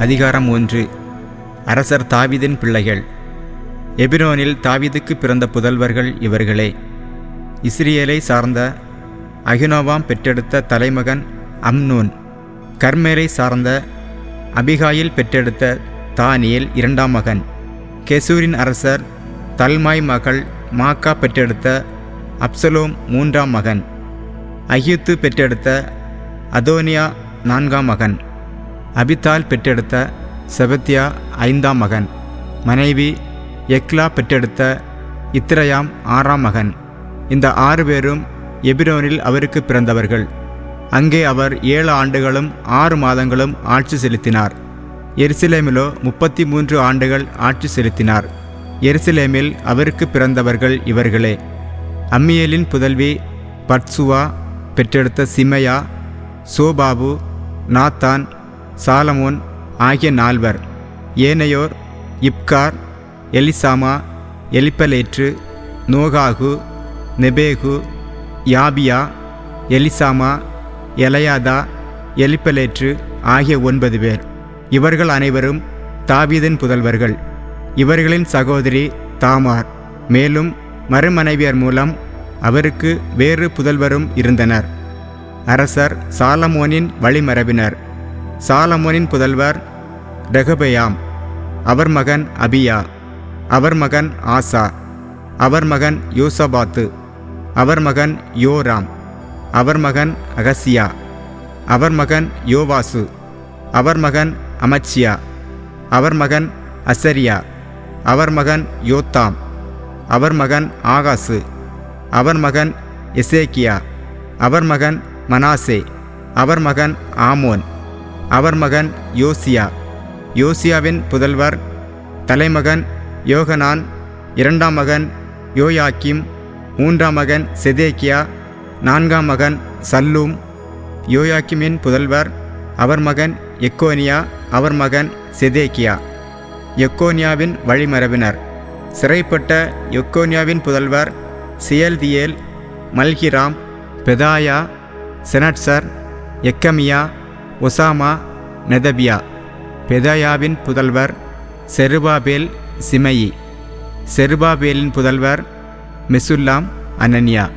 அதிகாரம் ஒன்று. அரசர் தாவீதின் பிள்ளைகள். எபிரோனில் தாவீதுக்கு பிறந்த புதல்வர்கள் இவர்களே. இஸ்ரியேலை சார்ந்த அகினோவாம் பெற்றெடுத்த தலைமகன் அம்னூன். கர்மேலை சார்ந்த அபிகாயில் பெற்றெடுத்த தானியல் இரண்டாம் மகன். கெசூரின் அரசர் தல்மாய் மகள் மாக்கா பெற்றெடுத்த அப்சலோம் மூன்றாம் மகன். அகியுத்து பெற்றெடுத்த அதோனியா நான்காம் மகன். அபித்தால் பெற்றெடுத்த செபத்தியா ஐந்தாம் மகன். மனைவி எக்லா பெற்றெடுத்த இத்திரயாம் ஆறாம் மகன். இந்த ஆறு பேரும் எபிரோனில் அவருக்கு பிறந்தவர்கள். அங்கே அவர் ஏழு ஆண்டுகளும் ஆறு மாதங்களும் ஆட்சி செலுத்தினார். எருசலேமிலோ முப்பத்தி மூன்று ஆண்டுகள் ஆட்சி செலுத்தினார். எருசலேமில் அவருக்கு பிறந்தவர்கள் இவர்களே. அம்மியலின் புதல்வி பட்சுவா பெற்றெடுத்த சிமையா சோபாபு நாத்தான் சாலமோன் ஆகிய நால்வர் ஏனையோர் இப்கார் எலிசாமா எலிப்பலேற்று நோகாகு நெபேகு யாபியா எலிசாமா எலையாதா எலிப்பலேற்று ஆகிய ஒன்பது பேர். இவர்கள் அனைவரும் தாவீதின் புதல்வர்கள். இவர்களின் சகோதரி தாமார். மேலும் மறுமனைவியர் மூலம் அவருக்கு வேறு புதல்வரும் இருந்தனர். அரசர் சாலமோனின் வழிமரபினர். சாலமோனின் புதல்வர் ரெகபெயாம் அவர் மகன் அபியா அவர் மகன் ஆசா அவர் மகன் யோசபாத்து அவர் மகன் யோராம் அவர் மகன் அகசியா அவர் மகன் யோவாசு அவர் மகன் அமச்சியா அவர் மகன் அசரியா அவர் மகன் யோத்தாம் அவர் மகன் ஆகாசு அவர் மகன் எசேக்கியா அவர் மகன் மனாசே அவர் மகன் ஆமோன் அவர் மகன் யோசியா. யோசியாவின் புதல்வர் தலைமகன் யோகனான் இரண்டாம் மகன் யோயாக்கிம் மூன்றாம் மகன் செதேக்கியா நான்காம் மகன் சல்லூம். யோயாக்கிமின் புதல்வர் அவர் மகன் எக்கோனியா அவர் மகன் செதேக்கியா. எக்கோனியாவின் வழிமரபினர். சிறைப்பட்ட எக்கோனியாவின் புதல்வர் சியல்தியேல் மல்கிராம் பெதாயா செனட்சர் எக்கமியா ஒசாமா நெதபியா. பெதாயாவின் புதல்வர் செருபாபேல் சிமயி. செருபாபேலின் புதல்வர் மெசுல்லாம் அனன்யா.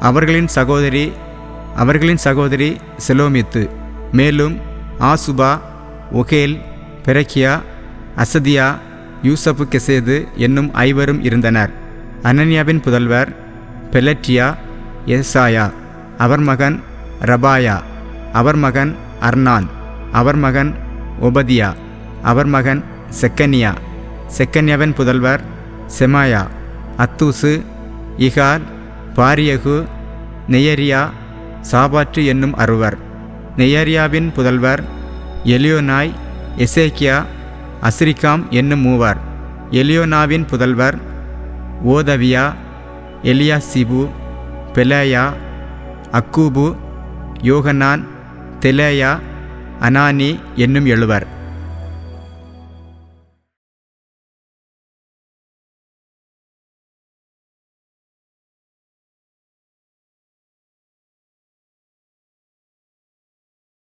அவர்களின் சகோதரி அவர்களின் சகோதரி செலோமித்து. மேலும் ஆசுபா ஒகேல் பெரக்கியா அசதியா யூசப்பு கெசேது என்னும் ஐவரும் இருந்தனர். அனன்யாவின் புதல்வர் பெலட்டியா எசாயா. அவர் மகன் ரபாயா. அவர் மகன் அர்னான். அவர் மகன் ஒபதியா. அவர் மகன் செக்கனியா. செக்கன்யாவின் புதல்வர் செமாயா. அத்தூசு இகால் பாரியகு நெயரியா சாபாற்று என்னும் அறுவர். நெயரியாவின் புதல்வர் எலியோனாய் எசேக்கியா அஸ்ரிகாம் என்னும் மூவர். எலியோனாவின் புதல்வர் ஓதவியா எலியாசிபு பெலேயா அக்கூபு யோகனான் தெலேயா அனானி என்னும் எழுவர்.